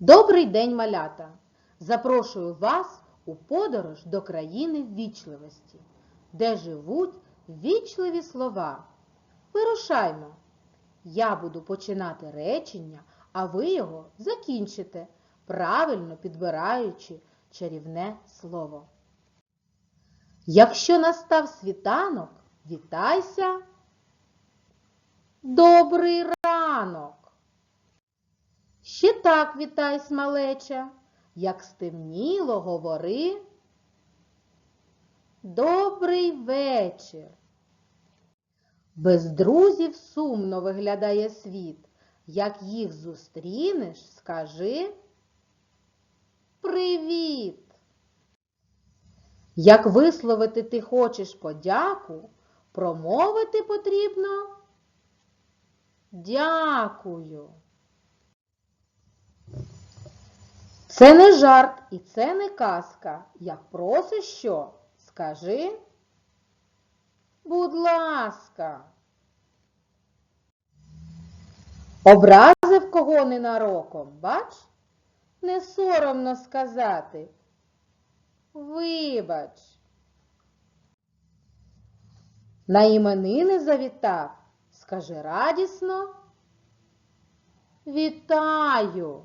Добрий день, малята! Запрошую вас у подорож до країни ввічливості, де живуть ввічливі слова. Вирушаймо! Я буду починати речення, а ви його закінчите, правильно підбираючи чарівне слово. Якщо настав світанок, вітайся. Добрий ранок! Ще так вітайсь, малеча, як стемніло говори. Добрий вечір. Без друзів сумно виглядає світ. Як їх зустрінеш, скажи Привіт! Як висловити ти хочеш подяку, промовити потрібно Дякую. Це не жарт і це не казка. Як просиш що? Скажи. Будь ласка. Образив кого ненароком, бач? Не соромно сказати. Вибач. На іменини завітав. Скажи радісно. Вітаю.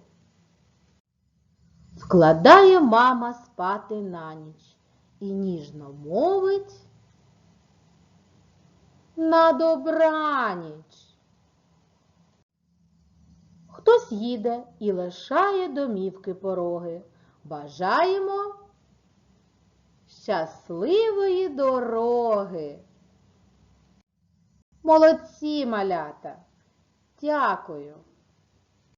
Вкладає мама спати на ніч і ніжно мовить на добраніч. Хтось їде і лишає домівки пороги. Бажаємо щасливої дороги. Молодці малята! Дякую!